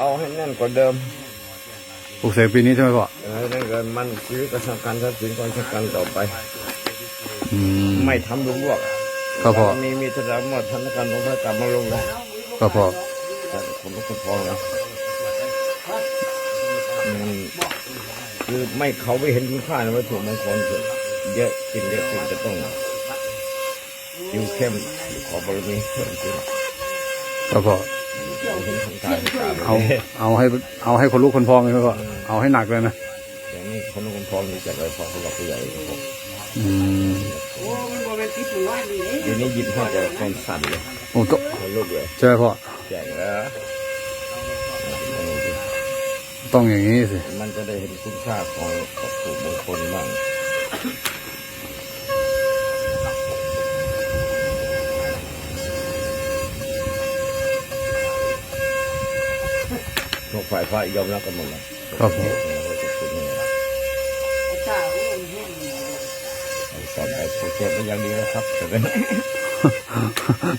เอาให้แน่นกว่าเดิมปลูกเสกปีนี้ใช่ไหมพ่อเออนั่นเกินมันชีวิตประชาการทรัพย์สินของราชการต่อไป อืม ไม่ทำลวกๆอะครับพ่อ มีมีธนาคารธนาคารของพระกลับมาลงแล้วครับพ่อแต่ผมก็พอแล้วมันคือไม่เขาไม่เห็นคุณค่าในวัตถุมงคลคือเยอะกินเยอะขึ้นจะต้องอยู่เข้มขอบารมีเพิ่มขึ้นครับพ่อเห็นทาง การทางการเอาเอาให้เอาให้คนรู้คนพองเลยไหมพ่อเอาให้หนักเลยนะอย่างนี้คนรู้คนพร้อมนี่จะไปพอเขาบอกผู้ใหญ่ครับผมอืมเดี๋ยวนี้หยิบให้แต่คนสั่นเลยโอ้โตคนลุกเลยใช่ไหมพ่อแจกแล้วต้องอย่างนี้สิ มันจะได้เห็นคุณค่าของวัตถุมงคลบ้างพวก ฝ่ายพระยอมรับกันหมดเลยครับผมสอนไปโปรเจกต์ก็ยังดีนะครับแต่เป็น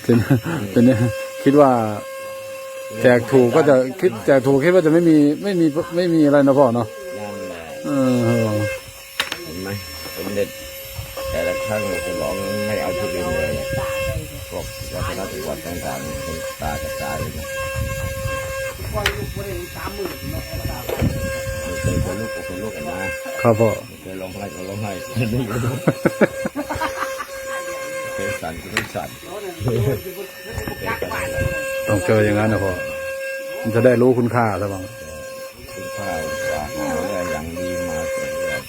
เป็นเป็นคิดว่า แจกถูกก็จะคิดแจกถูกคิดว่าจะไม่มีไม่มีไม่มีอะไรนะพ่อเนาะนั่นแหละเออเห็นไหมสมเด็จแต่ละครั้งจะร้องไม่เอาที่ดินเลยพวกวัฒนธรรมวัดต่างๆเป็นตากระจายเลย นะไม่เคยคนลูกกับคนลูกกันนะครับพ่อไม่เคยร้องไห้ก็ร้องไห้นี่ก็ดูเคยสั่นก็ต้องสั่นเป็นกันอะไรต้องเจออย่างนั้นนะพ่อมันจะได้รู้คุณค่าซะบ้างคุณค่าฝากมาเรื่องอย่างดีมาเกิดเรื่อง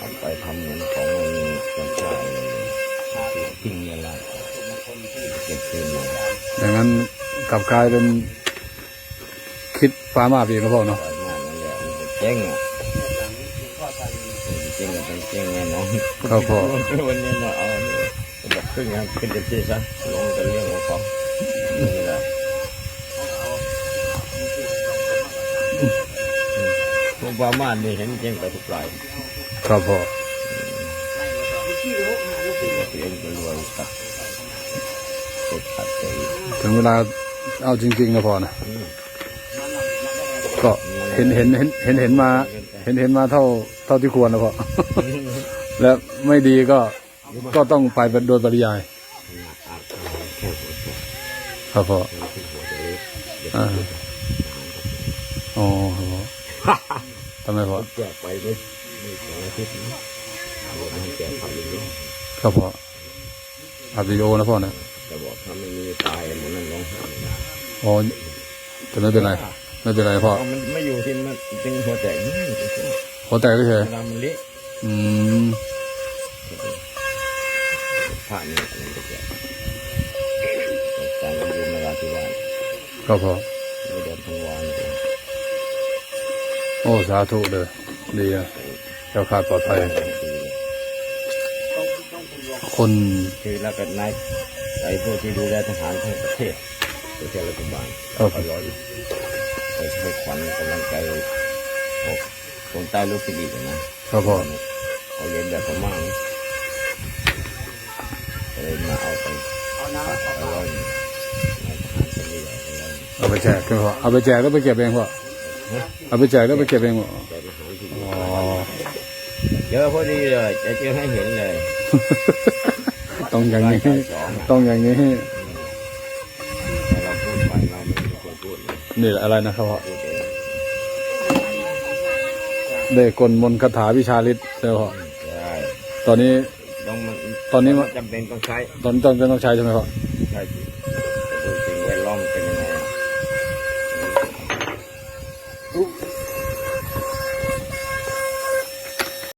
ทำไปทำเหมือนของมันมีคุณค่าเลยทิ้งเงินละเก็บคืนอย่างนั้นกลับกลายเป็น คิดฟ้ามาปีกนะพ่อเนาะก่อนหน้านั่นแหละมันจะเจ๊งอะเจ๊งก็เป็นเจ๊งแน่นอนครับพ่อวันนี้เราเอาเนี่ยแบบขึ้นงานขึ้นเต็มที่ซะลงกันเรื่องของเขานี่แหละพวกบาม่านนี่เห็นเจ๊งไปทุกรายครับพ่อตัวเองก็รวยกับสุดขัดใจถึงเวลาเอาจริงๆนะพ่อนะอืม ก็เห็นเห็นเห็นเห็นเห็นมา เห็นเห็นมาเท่าเท่าที่ควรนะพ่อและไม่ดีก็ก็ต้องไปเป็นโดยปริยายครับพ่ออ่าอ๋อครับพ่อทำไมพ่อแจกไปไม่ไม่สองอาทิตย์นะบอกให้แจกทำอย่างนี้ครับพ่ออัดวิดีโอนะพ่อนะแต่บอกถ้าไม่มีตายหมันนั่นร้องไห้อ๋อแต่ไม่เป็นไร ไม่เป็นไรพ่อเอามันไม่อยู่ที่มันจึงหัวแตกนี่หัวแตกก็เฉยเวลามันเละอืมผ่านนี่อะไรก็แจกการดูนราธิวาสครับพ่อไม่เดินทั้งวันเลยโอ้สาธุเลยดีอะเจ้าขาดปลอดภัยคนคือแล้วก็นายไอ้พวกที่ดูแลทหารทั้งประเทศประเทศรัฐบาลครับเขาร้อย ไปให้ขวัญกำลังใจพวกคนใต้ลูกศิรินะครับพ่อเขาเรียนแบบพม่านะก็เลยมาเอาไปฝากเอาไว้ในทหารเฉลี่ยเอาไว้เอาไปแจกก็พ่อเอาไปแจกแล้วไปเก็บเองพ่อเอาไปแจกแล้วไปเก็บเองพ่อใจทหารที่อ๋อเยอะพอดีเลยจะเจอให้เห็นเลย ต้องอย่างนี้บ่ายสองอะต้องอย่างนี้ แต่เราพูดไปเราไม่ได้ควรพูดเลย นี่แหละอะไรนะครับพ่อพูดเองได้กลมนต์คาถาวิชาฤทธิ์ใช่ไหมพ่อใช่ตอนนี้ต้องมันตอนนี้มันจำเป็นต้องใช้ตอนตอนเป็นต้องใช้ใช่ไหมพ่อใช่สิ